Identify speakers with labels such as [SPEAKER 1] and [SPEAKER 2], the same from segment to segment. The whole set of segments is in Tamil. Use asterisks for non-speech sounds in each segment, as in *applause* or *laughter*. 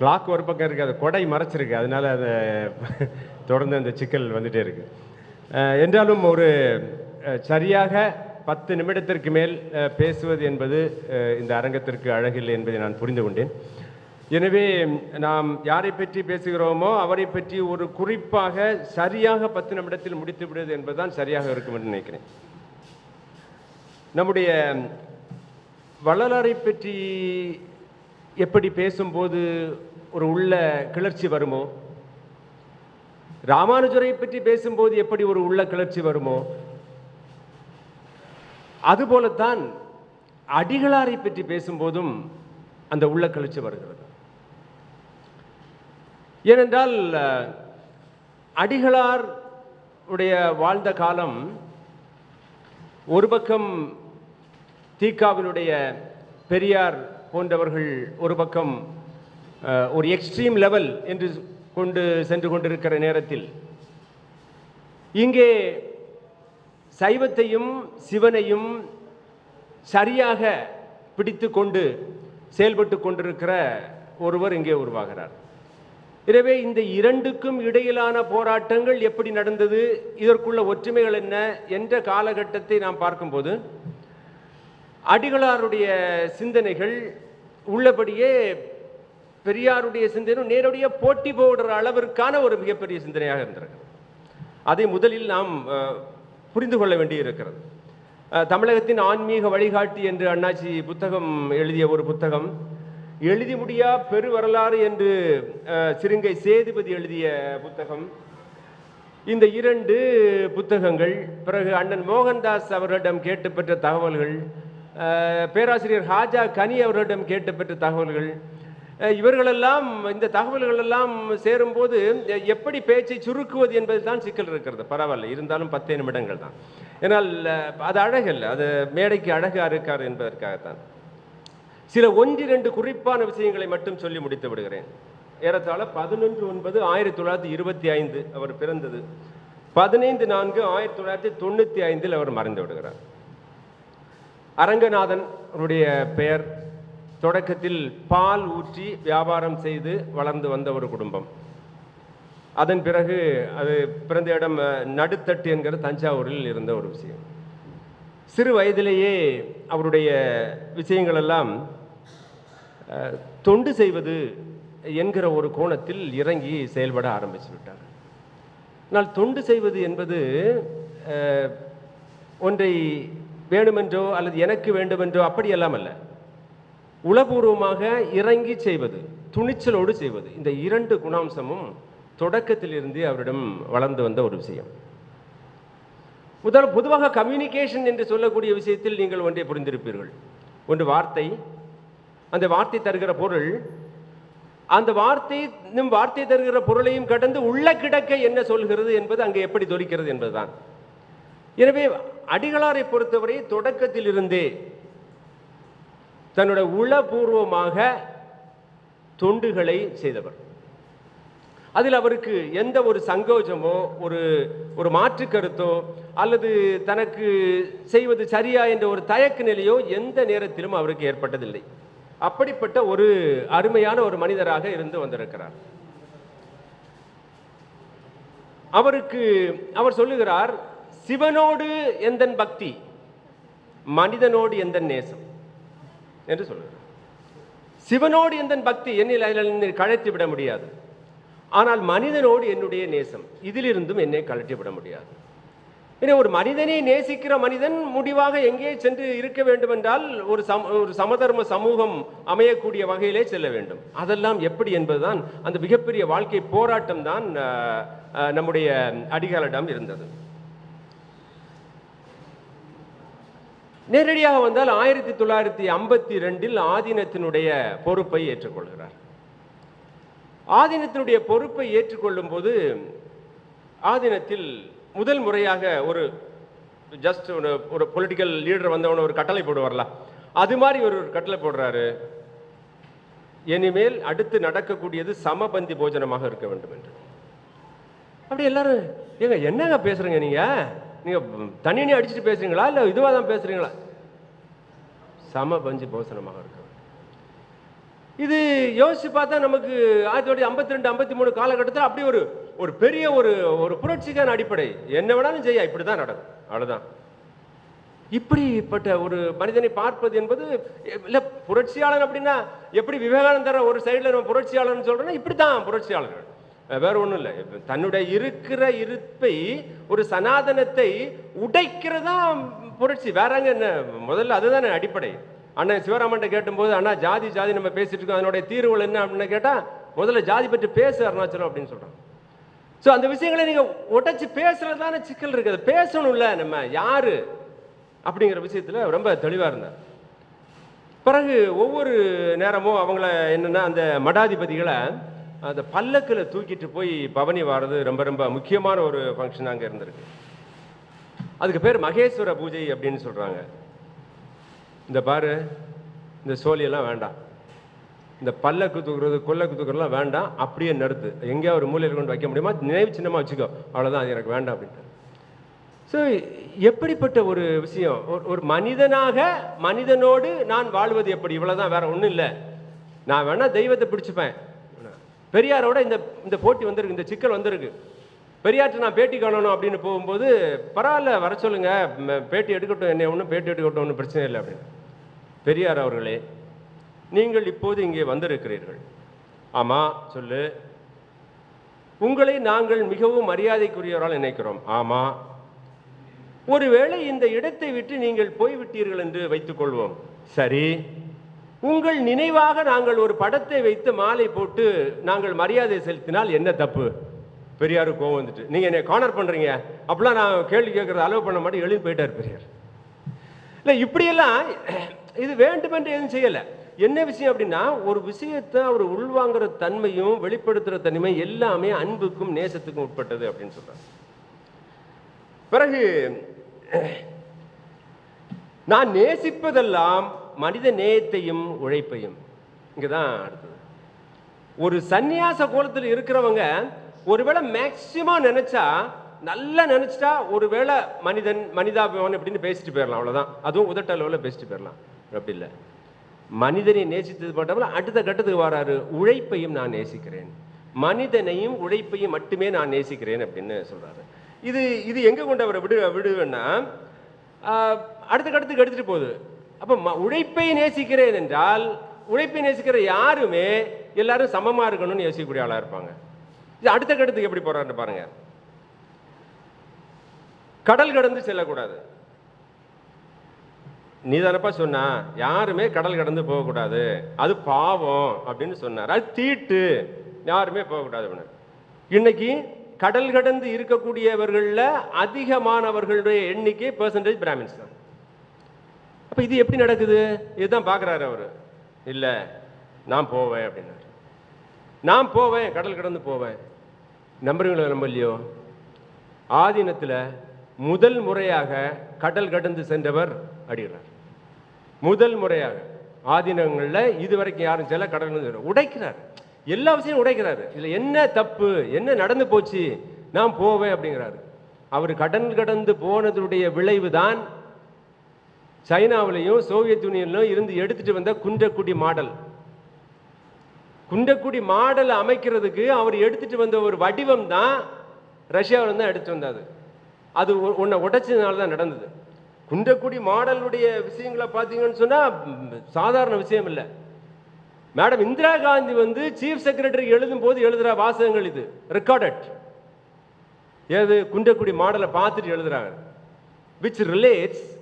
[SPEAKER 1] கிளாக் ஒரு பக்கம் இருக்குது அது கொடை மறைச்சிருக்கு. அதனால் அதை *laughs* தொடர்ந்து அந்த சிக்கல் வந்துகிட்டே இருக்குது என்றாலும் ஒரு சரியாக பத்து நிமிடத்திற்கு மேல் பேசுவது என்பது இந்த அரங்கத்திற்கு அழகில்லை என்பதை நான் புரிந்து கொண்டேன். எனவே நாம் யாரை பற்றி பேசுகிறோமோ அவரை பற்றி ஒரு குறிப்பாக சரியாக பத்து நிமிடத்தில் முடித்து விடுவது என்பதுதான் சரியாக இருக்கும் என்று நினைக்கிறேன். நம்முடைய வள்ளலாரை பற்றி எப்படி பேசும்போது ஒரு உள்ள கிளர்ச்சி வருமோ? ராமானுஜரை பற்றி பேசும்போது எப்படி ஒரு உள்ள கிளர்ச்சி வருமோ? அதுபோலத்தான் அடிகளாரை பற்றி பேசும்போதும் அந்த உள்ள கிளர்ச்சி வருகிறது. ஏனென்றால் அடிகளார் உடைய வாழ்ந்த காலம் ஒரு பக்கம் தீகாவினுடைய பெரியார் போன்றவர்கள் ஒரு பக்கம் ஒரு எக்ஸ்ட்ரீம் லெவல் என்று கொண்டு சென்று கொண்டிருக்கிற நேரத்தில் இங்கே சைவத்தையும் சிவனையும் சரியாக பிடித்து கொண்டு செயல்பட்டு கொண்டிருக்கிற ஒருவர் இங்கே உருவாகிறார். எனவே இந்த இரண்டுக்கும் இடையிலான போராட்டங்கள் எப்படி நடந்தது இதற்குள்ள ஒற்றுமைகள் என்ன என்ற காலகட்டத்தை நாம் பார்க்கும்போது அடிகளாருடைய சிந்தனைகள் உள்ளபடியே பெரியாருடைய சிந்தனை நேரடிய போட்டி போடுற அளவிற்கான ஒரு மிகப்பெரிய சிந்தனையாக இருந்திருக்கிறது. அதை முதலில் நாம் புரிந்து கொள்ள வேண்டியிருக்கிறது. தமிழகத்தின் ஆன்மீக வழிகாட்டி என்று அண்ணாச்சி புத்தகம் எழுதிய ஒரு புத்தகம் எழுதி முடியா பெரு வரலாறு என்று சிறுங்கை சேதுபதி எழுதிய புத்தகம் இந்த இரண்டு புத்தகங்கள் பிறகு அண்ணன் மோகன்தாஸ் அவர்களிடம் கேட்டு பெற்ற தகவல்கள் பேராசிரியர் ஹாஜா கனி அவர்களிடம் கேட்டு பெற்ற தகவல்கள் இவர்களெல்லாம் இந்த தகவல்கள் எல்லாம் சேரும்போது எப்படி பேச்சை சுருக்குவது என்பது தான் சிக்கல் இருக்கிறது. பரவாயில்ல இருந்தாலும் பத்தே நிமிடங்கள் தான். ஏன்னால் அது அழகல்ல அது மேடைக்கு அழகாக இருக்கார் என்பதற்காகத்தான். சில ஒன்றிரண்டு குறிப்பான விஷயங்களை மட்டும் சொல்லி முடித்து விடுகிறேன். ஏறத்தாழ பதினொன்று ஒன்பது ஆயிரத்தி தொள்ளாயிரத்தி இருபத்தி ஐந்து அவர் பிறந்தது. பதினைந்து நான்கு ஆயிரத்தி தொள்ளாயிரத்தி தொண்ணூற்றி ஐந்தில் அவர் மறைந்து விடுகிறார். அரங்கநாதன் அவருடைய பெயர் தொடக்கத்தில் பால் ஊற்றி வியாபாரம் செய்து வளர்ந்து வந்த ஒரு குடும்பம். அதன் பிறகு அது பிறந்த இடம் நடுத்தட்டு என்கிற தஞ்சாவூரில் இருந்த ஒரு விஷயம். சிறு வயதிலேயே அவருடைய விஷயங்கள் எல்லாம் தொண்டு செய்வது என்கிற ஒரு கோணத்தில் இறங்கி செயல்பட ஆரம்பித்து விட்டார். ஆனால் தொண்டு செய்வது என்பது ஒன்றை வேண்டுமென்றோ அல்லது எனக்கு வேண்டுமென்றோ அப்படியெல்லாம் அல்ல உளபூர்வமாக இறங்கி செய்வது துணிச்சலோடு செய்வது இந்த இரண்டு குணாம்சமும் தொடக்கத்திலிருந்தே அவரிடம் வளர்ந்து வந்த ஒரு விஷயம். முதல் பொதுவாக கம்யூனிகேஷன் என்று சொல்லக்கூடிய விஷயத்தில் நீங்கள் ஒன்றை புரிந்திருப்பீர்கள். ஒன்று வார்த்தை. அந்த வார்த்தை தருகிற பொருள் அந்த வார்த்தை நம் வார்த்தை தருகிற பொருளையும் கடந்து உள்ள கிடக்க என்ன சொல்கிறது என்பது அங்கே எப்படி தொலிக்கிறது என்பதுதான். எனவே அடிகளாரை பொறுத்தவரை தொடக்கத்திலிருந்தே தன்னுடைய உளபூர்வமாக தொண்டுகளை செய்தவர். அதில் அவருக்கு எந்த ஒரு சங்கோஜமோ ஒரு ஒரு மாற்று கருத்தோ அல்லது தனக்கு செய்வது சரியா என்ற ஒரு தயக்க நிலையோ எந்த நேரத்திலும் அவருக்கு ஏற்பட்டதில்லை. அப்படிப்பட்ட ஒரு அருமையான ஒரு மனிதராக இருந்து வந்திருக்கிறார். அவருக்கு அவர் சொல்லுகிறார் சிவனோடு எந்தன் பக்தி மனிதனோடு எந்தன் நேசம்? என்று சொல்லுகிறார் சிவனோடு எந்தன் பக்தி என்னில் அதில் கழற்றி விட முடியாது. ஆனால் மனிதனோடு என்னுடைய நேசம் இதிலிருந்தும் என்னை கழற்றி விட முடியாது. எனவே ஒரு மனிதனை நேசிக்கிற மனிதன் முடிவாக எங்கே சென்று இருக்க வேண்டும் என்றால் ஒரு சம ஒரு சமதர்ம சமூகம் அமையக்கூடிய வகையிலே செல்ல வேண்டும். அதெல்லாம் எப்படி என்பதுதான் அந்த மிகப்பெரிய வாழ்க்கை போராட்டம் தான் நம்முடைய அடிகாலிடம் இருந்தது. நேரடியாக வந்தால் ஆயிரத்தி தொள்ளாயிரத்தி ஐம்பத்தி ரெண்டில் ஆதீனத்தினுடைய பொறுப்பை ஏற்றுக்கொள்கிறார். ஆதீனத்தினுடைய பொறுப்பை ஏற்றுக்கொள்ளும் போது ஆதீனத்தில் முதல் முறையாக ஒரு ஜஸ்ட் ஒரு ஒரு பொலிட்டிக்கல் லீடர் வந்தவன ஒரு கட்டளை போடுவார்ல அது மாதிரி ஒரு கட்டளை போடுறாரு. இனிமேல் அடுத்து நடக்கக்கூடியது சமபந்தி போஜனமாக இருக்க வேண்டும் என்று. அப்படி எல்லாரும் ஏங்க என்னங்க பேசுறீங்க நீங்க? நீங்கள் தண்ணி அடிச்சுட்டு பேசுறீங்களா? இல்லை இதுவாக தான் பேசுறீங்களா? சம பஞ்சு போசனமாக இருக்கும் இது யோசிச்சு பார்த்தா நமக்கு ஆயிரத்தி தொள்ளாயிரத்தி ஐம்பத்தி ரெண்டு ஐம்பத்தி மூணு காலகட்டத்தில் அப்படி ஒரு ஒரு பெரிய ஒரு ஒரு புரட்சிக்கான அடிப்படை. என்ன வேணாலும் செய்ய இப்படி தான் நடக்கும். அவ்வளோதான் இப்படிப்பட்ட ஒரு மனிதனை பார்ப்பது என்பது இல்லை புரட்சியாளன் அப்படின்னா எப்படி விவேகானந்தர் ஒரு சைடில் நம்ம புரட்சியாளர்னு சொல்கிறோன்னா இப்படி தான் புரட்சியாளர்கள். வேற ஒன்றும் இல்லை. தன்னுடைய இருக்கிற இருப்பை ஒரு சனாதனத்தை உடைக்கிறதா புரட்சி. வேறங்க என்ன? முதல்ல அதுதானே அடிப்படை. அண்ணன் சிவராமன்ட்ட கேட்டும்போது அண்ணா ஜாதி ஜாதி நம்ம பேசிட்டு இருக்கோம். அதனுடைய தீர்வுகள் என்ன? அப்படின்னு கேட்டால் முதல்ல ஜாதி பற்றி பேசு அருணாச்சலம் அப்படின்னு சொல்கிறான் ஸோ அந்த விஷயங்களை நீங்கள் உடைச்சி பேசுறது தானே சிக்கல் இருக்குது. பேசணும்ல நம்ம. யார்? அப்படிங்கிற விஷயத்தில் ரொம்ப தெளிவாக இருந்தார். பிறகு ஒவ்வொரு நேரமும் அவங்கள என்னென்னா அந்த மடாதிபதிகளை அந்த பல்லக்கில் தூக்கிட்டு போய் பவனி வாரது ரொம்ப ரொம்ப முக்கியமான ஒரு ஃபங்க்ஷன் அங்கே இருந்திருக்கு. அதுக்கு பேர் மகேஸ்வர பூஜை அப்படின்னு சொல்கிறாங்க இந்த பாரு இந்த சோழியெல்லாம் வேண்டாம். இந்த பல்லக்கு தூக்குறது கொல்லக்கு தூக்குறதுலாம் வேண்டாம். அப்படியே நிறுத்து எங்கேயா ஒரு மூலையில் கொண்டு வைக்க முடியுமா? நினைவு சின்னமாக வச்சுக்கோ. அவ்வளோதான் அது எனக்கு வேண்டாம் அப்படின்ட்டு. ஸோ எப்படிப்பட்ட ஒரு விஷயம்? ஒரு- ஒரு மனிதனாக மனிதனோடு நான் வாழ்வது எப்படி? இவ்வளோதான் வேற ஒன்றும் இல்லை. நான் வேணால் தெய்வத்தை பிடிச்சிப்பேன். பெரியாரோட இந்த இந்த போட்டி வந்திருக்கு இந்த சிக்கல் வந்திருக்கு. பெரியார்ட்ட நான் பேட்டி காணணும் அப்படின்னு போகும்போது பரவாயில்ல வர சொல்லுங்க. பேட்டி எடுக்கட்டும் என்னை ஒன்றும் பேட்டி எடுக்கட்டும் ஒன்றும் பிரச்சனை இல்லை அப்படின்னு. பெரியார் அவர்களே நீங்கள் இப்போது இங்கே வந்திருக்கிறீர்கள். ஆமாம் சொல்லு. உங்களை நாங்கள் மிகவும் மரியாதைக்குரியவரால் நினைக்கிறோம். ஆமாம் ஒருவேளை இந்த இடத்தை விட்டு நீங்கள் போய்விட்டீர்கள் என்று வைத்துக்கொள்வோம். சரி. உங்கள் நினைவாக நாங்கள் ஒரு படத்தை வைத்து மாலை போட்டு நாங்கள் மரியாதை செலுத்தினால் என்ன தப்பு? பெரியாரு கோவம் வந்துட்டு நீங்க என்னை கார்னர் பண்றீங்க? அப்படிலாம் நான் கேள்வி கேட்குறது அலோவ் பண்ண மாட்டேன் எழுதி போயிட்டார் பெரியார். இல்லை இப்படியெல்லாம் இது வேண்டுமென்று எதுவும் செய்யலை. என்ன விஷயம் அப்படின்னா ஒரு விஷயத்தை அவர் உள்வாங்குற தன்மையும் வெளிப்படுத்துகிற தன்மையும் எல்லாமே அன்புக்கும் நேசத்துக்கும் உட்பட்டது அப்படின்னு சொல்கிறார் பிறகு நான் நேசிப்பதெல்லாம் மனித நேயத்தையும் உழைப்பையும். இங்கே தான் அடுத்தது. ஒரு சந்நியாச கோலத்தில் இருக்கிறவங்க ஒருவேளை மேக்சிமம் நினச்சா நல்லா நினச்சிட்டா ஒருவேளை மனிதன் மனிதாபிமானம் அப்படின்னு பேசிட்டு போயிடலாம் அவ்வளோதான் அதுவும் உதட்ட அளவில் பேசிட்டு போயிடலாம் அப்படி இல்லை. மனிதனை நேசித்தது மட்டும் அடுத்த கட்டத்துக்கு வராரு. உழைப்பையும் நான் நேசிக்கிறேன். மனிதனையும் உழைப்பையும் மட்டுமே நான் நேசிக்கிறேன் அப்படின்னு சொல்கிறாரு இது இது எங்கே கொண்டு அவரை விடு விடுவேன்னா அடுத்த கட்டத்துக்கு எடுத்துகிட்டு போகுது. அப்போ ம- உழைப்பை நேசிக்கிறேன் என்றால் உழைப்பை நேசிக்கிற யாருமே எல்லாரும் சமமா இருக்கணும்னு யோசிக்கக்கூடிய ஆளாக இருப்பாங்க. இது அடுத்த கட்டத்துக்கு எப்படி போகிறாருன்னு பாருங்க. கடல் கடந்து செல்லக்கூடாது. நீ தானப்பா சொன்னா யாருமே கடல் கடந்து போகக்கூடாது. அது பாவம் அப்படின்னு சொன்னார். அது தீட்டு. யாருமே போகக்கூடாது அப்படின்னு. இன்னைக்கு கடல் கடந்து இருக்கக்கூடியவர்களில் அதிகமானவர்களுடைய எண்ணிக்கை பெர்சன்டேஜ் பிராமின்ஸ் தான். அப்போ இது எப்படி நடக்குது? இதுதான் பார்க்குறாரு அவர். இல்லை நான் போவேன் அப்படின்னாரு. நான் போவேன் கடல் கடந்து போவேன். நம்புறீங்களோ இல்லையோ? ஆதீனத்தில் முதல் முறையாக கடல் கடந்து சென்றவர் அடிகிறார் முதல் முறையாக. ஆதீனங்களில் இதுவரைக்கும் யாரும் செல்ல கடல் கடந்து உடைக்கிறார். எல்லா விஷயம் உடைக்கிறாரு. இதில் என்ன தப்பு? என்ன நடந்து போச்சு? நான் போவேன் அப்படிங்கிறாரு. அவர் கடல் கடந்து போனதுடைய விளைவு தான் சைனாவிலையும் சோவியத் யூனியன்லையும் இருந்து எடுத்துட்டு வந்த குன்றக்குடி மாடல். குண்டக்குடி மாடல் அமைக்கிறதுக்கு அவர் எடுத்துட்டு வந்த ஒரு வடிவம் தான் ரஷ்யாவில் தான் எடுத்து வந்தாது அது ஒ- ஒன்றை உடைச்சதுனால தான் நடந்தது. குண்டக்குடி மாடலுடைய விஷயங்களை பார்த்தீங்கன்னு சொன்னால் சாதாரண விஷயம் இல்லை. மேடம் இந்திரா காந்தி வந்து சீஃப் செக்ரட்டரி எழுதும் போது எழுதுகிற வாசகங்கள் இது. ரெக்கார்டட் ஏது? குண்டக்குடி மாடலை பார்த்துட்டு எழுதுகிறாங்க which relates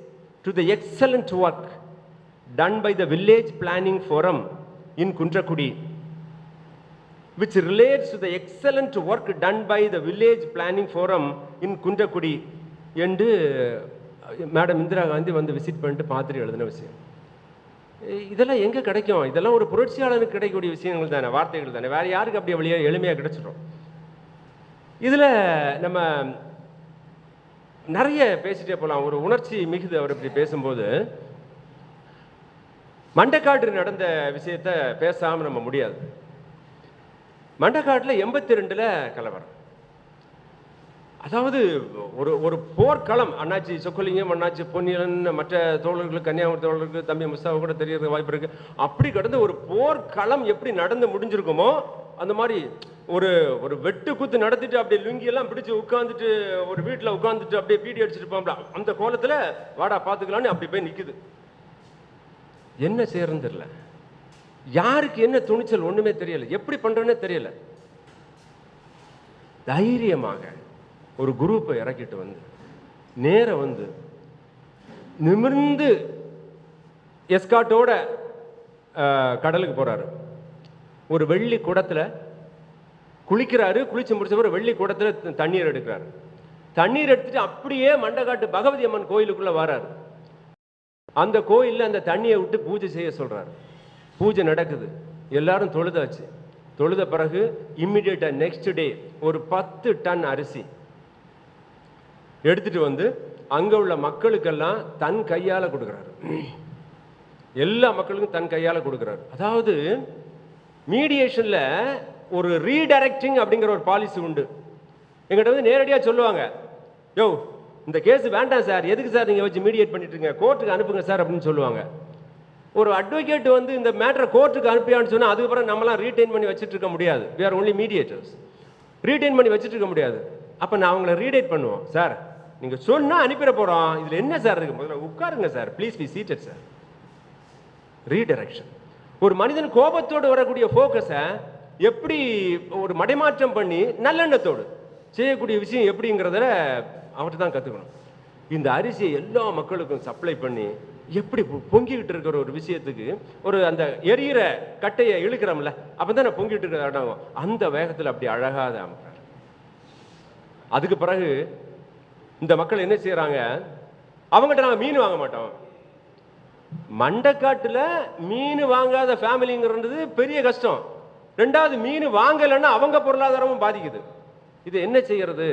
[SPEAKER 1] to the excellent work done by the village planning forum in Kuntrakudi which relates to the excellent work done by the village planning forum in Kuntrakudi என்று மேடம் இந்திரா காந்தி வந்து விசிட் பண்ணிட்டு பார்த்துட்டு எழுதின விஷயம் இ- இதெல்லாம் எங்க கிடைக்கும் இதெல்லாம் ஒரு புரட்சியாளனுக்கு கிடைக்கக்கூடிய விஷயங்கள் தானே வார்த்தைகள் தானே வேற யாருக்கு அப்படி வழியா எளிமையா கிடைச்சிடும் இதுல நம்ம நிறைய பேசிட்டே போகலாம் ஒரு உணர்ச்சி மிகுது அவர் இப்படி பேசும்போது. மண்டக்காடு நடந்த விஷயத்த பேசாம நம்ம முடியாது. மண்டக்காட்டில் எண்பத்தி ரெண்டில் கலவரம். அதாவது ஒரு ஒரு போர்க்களம். அண்ணாச்சி சொக்கலிங்கம் அண்ணாச்சி பொன்னியலன் மற்ற தோழர்களுக்கு கன்னியாகுமரி தோழர்களுக்கு தம்பி முஸ்தாவை கூட தெரியறது வாய்ப்பு இருக்குது அப்படி கடந்த ஒரு போர்க்களம் எப்படி நடந்து முடிஞ்சிருக்குமோ அந்த மாதிரி ஒரு ஒரு வெட்டு குத்து நடத்திட்டு அப்படியே லுங்கி எல்லாம் பிடிச்சு உட்காந்துட்டு ஒரு வீட்டில் உட்காந்துட்டு அப்படியே பீடி அடிச்சிட்டு அந்த கோலத்தில் வாடா பார்த்துக்கலான்னு அப்படி போய் நிற்குது என்ன செய்யறதுன்னு தெரியல. யாருக்கு என்ன துணிச்சல் ஒன்றுமே தெரியல. எப்படி பண்ணுறேன்னே தெரியல. தைரியமாக ஒரு குரூப்பை இறக்கிட்டு வந்து நேர வந்து நிமிர்ந்து எஸ்காட்டோட கடலுக்கு போறாரு. ஒரு வெள்ளி குடத்தில் குளிக்கிறாரு குளிச்சு முடிச்ச பிறகு வெள்ளி குடத்தில் தண்ணீர் எடுக்கிறாரு. தண்ணீர் எடுத்துட்டு அப்படியே மண்டகாட்டு பகவதி அம்மன் கோயிலுக்குள்ள வராரு. அந்த கோயிலில் அந்த தண்ணியை விட்டு பூஜை செய்ய சொல்கிறாரு பூஜை நடக்குது. எல்லாரும் தொழுதாச்சு. தொழுத பிறகு இம்மிடியேட்டா நெக்ஸ்ட் டே ஒரு பத்து டன் அரிசி எடுத்துட்டு வந்து அங்க உள்ள மக்களுக்கெல்லாம் தன் கையால கொடுக்குறாரு. எல்லா மக்களுக்கும் தன் கையால கொடுக்குறாரு. அதாவது மீடியேஷனில் ஒரு ரீடைரக்டிங் அப்படிங்கிற ஒரு பாலிசி உண்டு. எங்கிட்ட வந்து நேரடியாக சொல்லுவாங்க யோ இந்த கேஸ் வேண்டாம் சார். எதுக்கு சார் நீங்கள் வச்சு மீடியேட் பண்ணிட்டு கோர்ட்டுக்கு அனுப்புங்க சார் அப்படின்னு சொல்லுவாங்க. ஒரு அட்வொகேட் வந்து இந்த மேட்டரை கோர்ட்டுக்கு அனுப்பியான்னு சொன்னால் அதுக்கப்புறம் நம்மளாம் ரீடைன் பண்ணி வச்சுட்டு இருக்க முடியாது. We are only mediators retain பண்ணி வச்சுட்டு இருக்க முடியாது. அப்போ நான் அவங்கள ரீடைட் பண்ணுவோம். சார் நீங்கள் சொன்னால் அனுப்பிட போகிறோம் இதில் என்ன சார் இருக்கு? முதல்ல உட்காருங்க sir. Please be seated sir redirection ஒரு மனிதன் கோபத்தோடு வரக்கூடிய ஃபோக்கஸை எப்படி ஒரு மடைமாற்றம் பண்ணி நல்லெண்ணத்தோடு செய்யக்கூடிய விஷயம் எப்படிங்கிறத அவர்கிட்ட தான் கற்றுக்கணும் இந்த அரிசியை எல்லா மக்களுக்கும் சப்ளை பண்ணி எப்படி பொ- பொங்கிக்கிட்டு இருக்கிற ஒரு விஷயத்துக்கு ஒரு அந்த எரியிற கட்டையை இழுக்கிறோம்ல அப்போ தான் பொங்கிட்டு இருக்கிற அந்த வேகத்தில் அப்படி அழகாக அமைக்கிறார். அதுக்கு பிறகு இந்த மக்கள் என்ன செய்கிறாங்க அவங்ககிட்ட நாங்கள் மீன் வாங்க மாட்டோம். மண்டைக்காட்டில் மீன் வாங்காத ஃபேமிலிங்கிறது பெரிய கஷ்டம். ரெண்டாவது மீன் வாங்கலைன்னா அவங்க பொருளாதாரமும் பாதிக்குது. இது என்ன செய்கிறது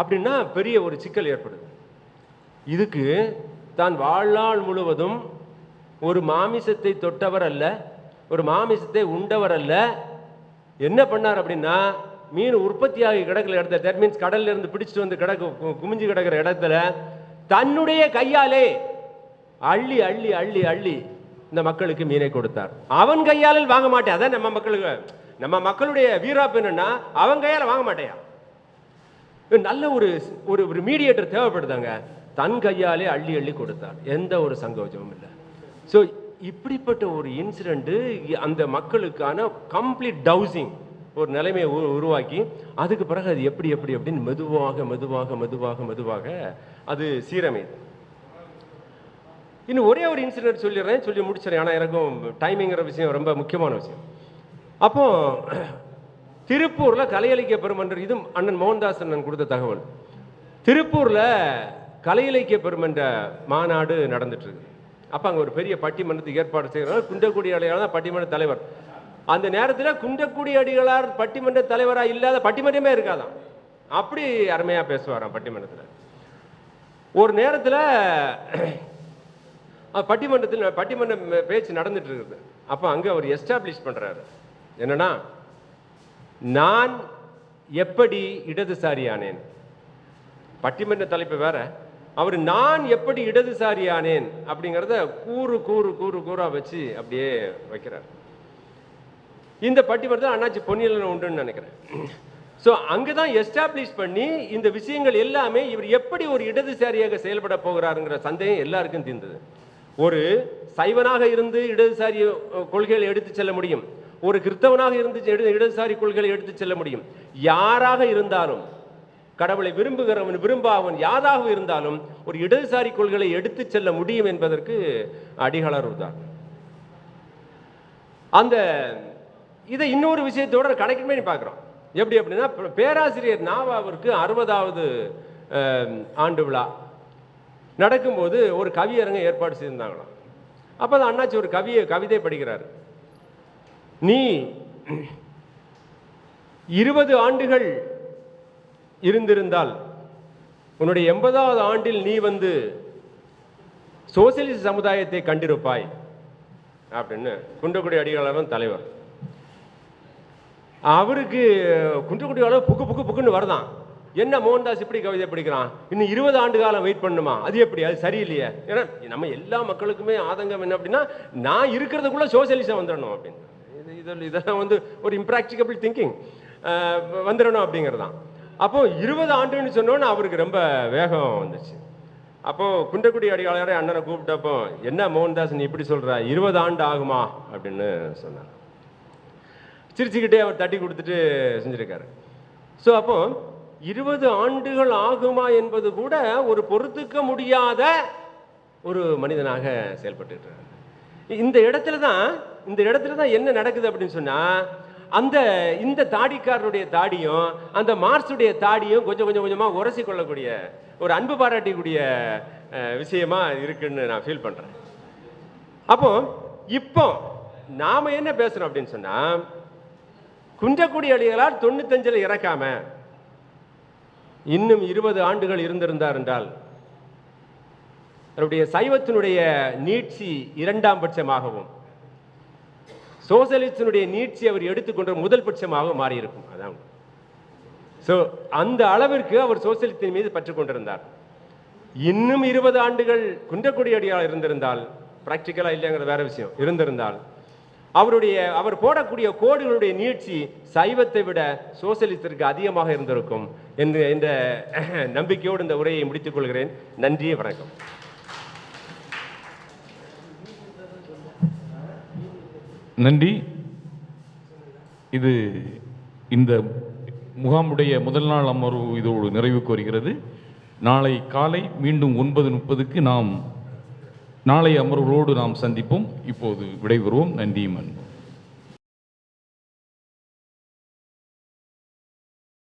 [SPEAKER 1] அப்படின்னா பெரிய ஒரு சிக்கல் ஏற்படுது. இதுக்கு தான் வாழ்நாள் முழுவதும் ஒரு மாமிசத்தை தொட்டவர் அல்ல ஒரு மாமிசத்தை உண்டவர் அல்ல. என்ன பண்ணார் அப்படின்னா மீன் உற்பத்தியாகி கிடக்கிற இடத்துல தட் மீன்ஸ் கடல்ல இருந்து பிடிச்சிட்டு வந்து கிடக்கு குமிஞ்சு கிடக்கிற இடத்துல தன்னுடைய கையாலே அள்ளி அள்ளி அள்ளி அள்ளி இந்த மக்களுக்கு மீனை கொடுத்தார். அவன் கையால் வாங்க மாட்டேன். அதான் நம்ம மக்களுக்கு நம்ம மக்களுடைய வீராப்பு என்னன்னா அவன் கையால் வாங்க மாட்டேயா? நல்ல ஒரு ஒரு ஒரு மீடியேட்டர் தேவைப்படுதாங்க. தன் கையாலே அள்ளி அள்ளி கொடுத்தார். எந்த ஒரு சங்கோஜமும் இல்லை. ஸோ இப்படிப்பட்ட ஒரு இன்சிடெண்ட்டு அந்த மக்களுக்கான கம்ப்ளீட் டவுசிங் ஒரு நிலைமையை உ உருவாக்கி அதுக்கு பிறகு அது எப்படி எப்படி அப்படின்னு மெதுவாக மெதுவாக மெதுவாக மெதுவாக அது சீரமைது இன்னும் ஒரே ஒரு இன்சிடென்ட் சொல்லிடுறேன். சொல்லி முடிச்சிடறேன். ஆனால் எனக்கும் டைமிங்கிற விஷயம் ரொம்ப முக்கியமான விஷயம். அப்போ திருப்பூரில் கலை பெருமன்ற இது அண்ணன் மோகன்தாஸ் அண்ணன் கொடுத்த தகவல். திருப்பூரில் கலையிலக்கிய பெருமன்ற மாநாடு நடந்துட்டுருக்கு அப்போ அங்கே ஒரு பெரிய பட்டிமன்றத்துக்கு ஏற்பாடு செய்யறாங்க குண்டக்குடி அடிகளார் தான் பட்டிமன்ற தலைவர். அந்த நேரத்தில் குண்டக்குடி அடிகளார் பட்டிமன்ற தலைவராக இல்லாத பட்டிமன்றமே இருக்காதாம். அப்படி அருமையாக பேசுவாராம் பட்டிமன்றத்தில். ஒரு நேரத்தில் பட்டிமன்றத்தில் பட்டிமன்ற பேச்சு நடந்துட்டு இருக்குது. அப்போ அங்கே அவர் எஸ்டாப்ளிஷ் பண்ணுறாரு என்னன்னா நான் எப்படி இடதுசாரியானேன்? பட்டிமன்ற தலைப்பு வேற. அவர் நான் எப்படி இடதுசாரியானேன்? அப்படிங்கிறத கூறு கூறு கூறு கூறாக வச்சு அப்படியே வைக்கிறார். இந்த பட்டிமன்றத்தில் அண்ணாச்சி பொன்னியலன் உண்டுன்னு நினைக்கிறேன். ஸோ அங்கே தான் எஸ்டாப்ளிஷ் பண்ணி இந்த விஷயங்கள் எல்லாமே இவர் எப்படி ஒரு இடதுசாரியாக செயல்பட போகிறாருங்கிற சந்தேகம் எல்லாருக்கும் தீர்ந்தது. ஒரு சைவனாக இருந்து இடதுசாரி கொள்கைகளை எடுத்து செல்ல முடியும். ஒரு கிறிஸ்தவனாக இருந்து இடதுசாரி கொள்கைகளை எடுத்து செல்ல முடியும். யாராக இருந்தாலும் கடவுளை விரும்புகிறவன் விரும்பாவன் யாராக இருந்தாலும் ஒரு இடதுசாரி கொள்கைகளை எடுத்து செல்ல முடியும் என்பதற்கு அடிகளர் தான் அந்த இதை இன்னொரு விஷயத்தோட கனெக்ட் பார்க்குறோம். எப்படி அப்படின்னா பேராசிரியர் நாவாவிற்கு அறுபதாவது ஆண்டு விழா. நடக்கும்போது ஒரு கவியரங்க ஏற்பாடு செய்திருந்தாங்களாம். அப்போ அந்த அண்ணாச்சி ஒரு கவியை கவிதை படிக்கிறார். நீ இருபது ஆண்டுகள் இருந்திருந்தால் உன்னுடைய எண்பதாவது ஆண்டில் நீ வந்து சோசியலிச சமுதாயத்தை கண்டிருப்பாய். அப்படின்னு குன்றக்குடி அடிகளாரும் தலைவர். அவருக்கு குன்றக்குடி அளவு புக்கு புக்கு புக்குன்னு வருதான். என்ன மோகன்தாஸ் இப்படி கவிதை படிக்கிறான்? இன்னும் இருபது ஆண்டு காலம் வெயிட் பண்ணுமா? அது எப்படி? அது சரியில்லையே. ஏன்னா நம்ம எல்லா மக்களுக்குமே ஆதங்கம் என்ன அப்படின்னா நான் இருக்கிறதுக்குள்ள சோசியலிசம் வந்துடணும் அப்படின்னு. இது இதில் இதெல்லாம் வந்து ஒரு இம்ப்ராக்டிகபிள் திங்கிங் வந்துடணும் அப்படிங்கிறதான். அப்போ இருபது ஆண்டுன்னு சொன்னோன்னு அவருக்கு ரொம்ப வேகம் வந்துச்சு. அப்போ குண்டக்குடி அடியாளரை அண்ணனை கூப்பிட்டப்போ என்ன மோகன்தாஸ் நீ இப்படி சொல்ற? இருபது ஆண்டு ஆகுமா? அப்படின்னு சொன்னார். சிரிச்சுக்கிட்டே அவர் தட்டி கொடுத்துட்டு செஞ்சிருக்காரு. ஸோ அப்போ இருபது ஆண்டுகள் ஆகுமா என்பது கூட ஒரு பொறுத்துக்க முடியாத ஒரு மனிதனாக செயல்பட்டு இந்த இடத்துல தான் இந்த இடத்துல தான் என்ன நடக்குது அப்படின்னு சொன்னா அந்த இந்த தாடிக்காரருடைய தாடியும் அந்த மார்ஸுடைய தாடியும் கொஞ்சம் கொஞ்சம் கொஞ்சமாக உரசி கொள்ளக்கூடிய ஒரு அன்பு பாராட்டக்கூடிய விஷயமா இருக்குன்னு நான் ஃபீல் பண்றேன். அப்போ இப்போ நாம என்ன பேசுறோம் அப்படின்னு சொன்னா குன்றக்குடி அழிகளால் தொண்ணூத்தஞ்சில் இறக்காம இன்னும் இருபது ஆண்டுகள் இருந்திருந்தார் என்றால் அவருடைய சைவத்தினுடைய நீட்சி இரண்டாம் பட்சமாகவும் சோசலிஸ்டினுடைய நீட்சி அவர் எடுத்துக்கொண்ட முதல் பட்சமாக மாறியிருக்கும். அதான். ஸோ அந்த அளவிற்கு அவர் சோசியலிஸ்டின் மீது பற்று கொண்டிருந்தார். இன்னும் இருபது ஆண்டுகள் குன்றக்குடி அடியால் இருந்திருந்தால் ப்ராக்டிக்கலாக இல்லைங்கிற வேற விஷயம். இருந்திருந்தால் அவருடைய அவர் போடக்கூடிய கோடுகளுடைய நீட்சி சைவத்தை விட சோசலிசத்திற்கு அதிகமாக இருந்திருக்கும் என்று என்ற *clears throat* நம்பிக்கையோடு இந்த உரையை முடித்துக் கொள்கிறேன். நன்றி வணக்கம்.
[SPEAKER 2] நன்றி. இது இந்த முகாமுடைய முதல் நாள் அமர்வு இதோடு நிறைவுக்கு வருகிறது. நாளை காலை மீண்டும் ஒன்பது முப்பதுக்கு நாம் நாளை அமர்வுகளோடு நாம் சந்திப்போம். இப்போது விடைபெறுவோம். நன்றி மன்.